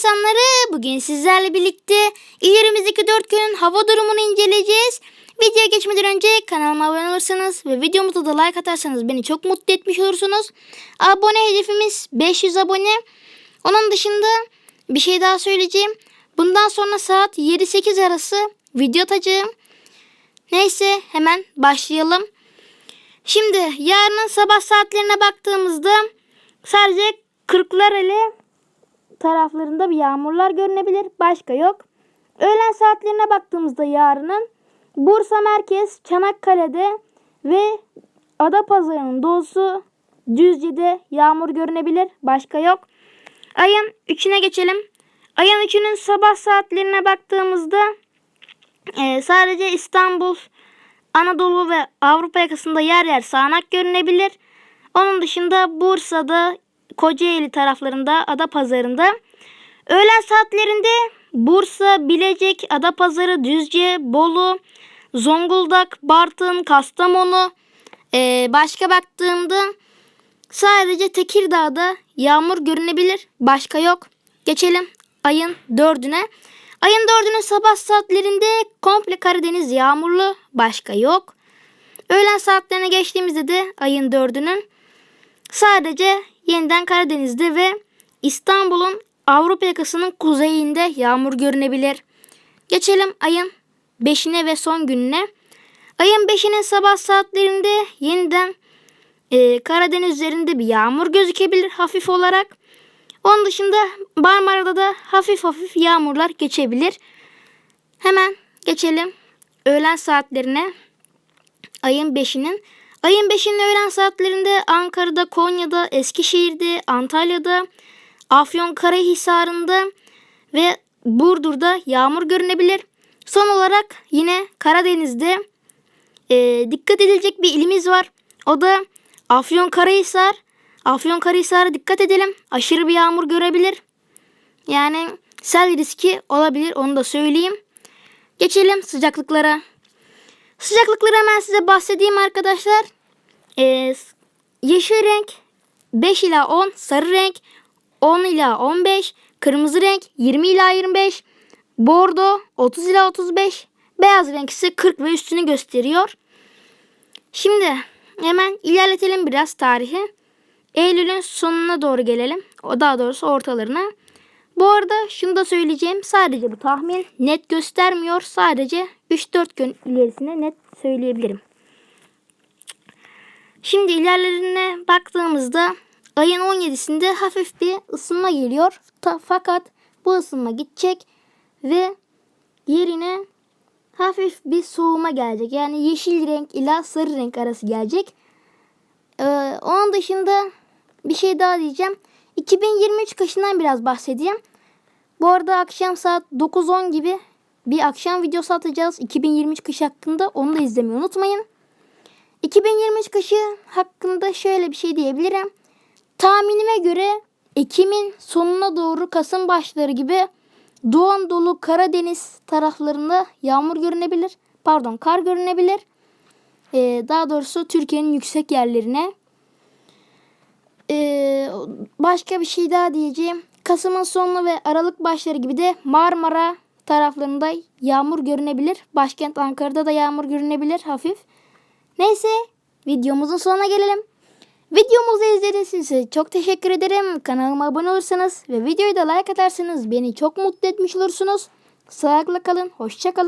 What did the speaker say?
insanları. Bugün sizlerle birlikte ilerimizdeki 4 günün hava durumunu inceleyeceğiz. Videoya geçmeden önce kanalıma abone olursanız ve videomuza da like atarsanız beni çok mutlu etmiş olursunuz. Abone hedefimiz 500 abone. Onun dışında bir şey daha söyleyeceğim. Bundan sonra saat 7-8 arası video atacağım. Neyse hemen başlayalım. Şimdi yarının sabah saatlerine baktığımızda sadece Kırklareli taraflarında bir yağmurlar görünebilir. Başka yok. Öğlen saatlerine baktığımızda yarının Bursa merkez Çanakkale'de ve Adapazarı'nın doğusu Düzce'de yağmur görünebilir. Başka yok. Ayın 3'üne geçelim. Ayın 3'ünün sabah saatlerine baktığımızda e, sadece İstanbul, Anadolu ve Avrupa yakasında yer yer sağanak görünebilir. Onun dışında Bursa'da, Kocaeli taraflarında, Adapazarı'nda. Öğlen saatlerinde Bursa, Bilecik, Adapazarı, Düzce, Bolu, Zonguldak, Bartın, Kastamonu. Ee, başka baktığımda sadece Tekirdağ'da yağmur görünebilir. Başka yok. Geçelim ayın dördüne. Ayın dördünün sabah saatlerinde komple Karadeniz yağmurlu. Başka yok. Öğlen saatlerine geçtiğimizde de ayın dördünün sadece yeniden Karadeniz'de ve İstanbul'un Avrupa yakasının kuzeyinde yağmur görünebilir. Geçelim ayın 5'ine ve son gününe. Ayın 5'inin sabah saatlerinde yeniden e, Karadeniz üzerinde bir yağmur gözükebilir hafif olarak. Onun dışında Marmara'da da hafif hafif yağmurlar geçebilir. Hemen geçelim öğlen saatlerine. Ayın 5'inin. Ayın 5'inin öğlen saatlerinde Ankara'da, Konya'da, Eskişehir'de, Antalya'da, Afyonkarahisar'ında ve Burdur'da yağmur görünebilir. Son olarak yine Karadeniz'de e, dikkat edilecek bir ilimiz var. O da Afyonkarahisar. Afyonkarahisar'a dikkat edelim. Aşırı bir yağmur görebilir. Yani sel riski olabilir onu da söyleyeyim. Geçelim sıcaklıklara. Sıcaklıkları hemen size bahsedeyim arkadaşlar. Ee, yeşil renk 5 ila 10, sarı renk 10 ila 15, kırmızı renk 20 ila 25, bordo 30 ila 35, beyaz renk ise 40 ve üstünü gösteriyor. Şimdi hemen ilerletelim biraz tarihi. Eylül'ün sonuna doğru gelelim. O daha doğrusu ortalarına. Bu arada şunu da söyleyeceğim. Sadece bu tahmin net göstermiyor. Sadece 3-4 gün ilerisine net söyleyebilirim. Şimdi ilerlerine baktığımızda ayın 17'sinde hafif bir ısınma geliyor. Ta, fakat bu ısınma gidecek ve yerine hafif bir soğuma gelecek. Yani yeşil renk ile sarı renk arası gelecek. Ee, onun dışında bir şey daha diyeceğim. 2023 kışından biraz bahsedeyim. Bu arada akşam saat 9-10 gibi bir akşam videosu atacağız. 2023 kış hakkında onu da izlemeyi unutmayın. 2023 kışı hakkında şöyle bir şey diyebilirim. Tahminime göre Ekim'in sonuna doğru Kasım başları gibi Doğu Anadolu Karadeniz taraflarında yağmur görünebilir. Pardon kar görünebilir. Ee, daha doğrusu Türkiye'nin yüksek yerlerine. Ee, başka bir şey daha diyeceğim. Kasım'ın sonu ve Aralık başları gibi de Marmara taraflarında yağmur görünebilir. Başkent Ankara'da da yağmur görünebilir hafif. Neyse videomuzun sonuna gelelim. Videomuzu izlediğiniz için çok teşekkür ederim. Kanalıma abone olursanız ve videoyu da like atarsanız beni çok mutlu etmiş olursunuz. Sağlıkla kalın. Hoşça kalın.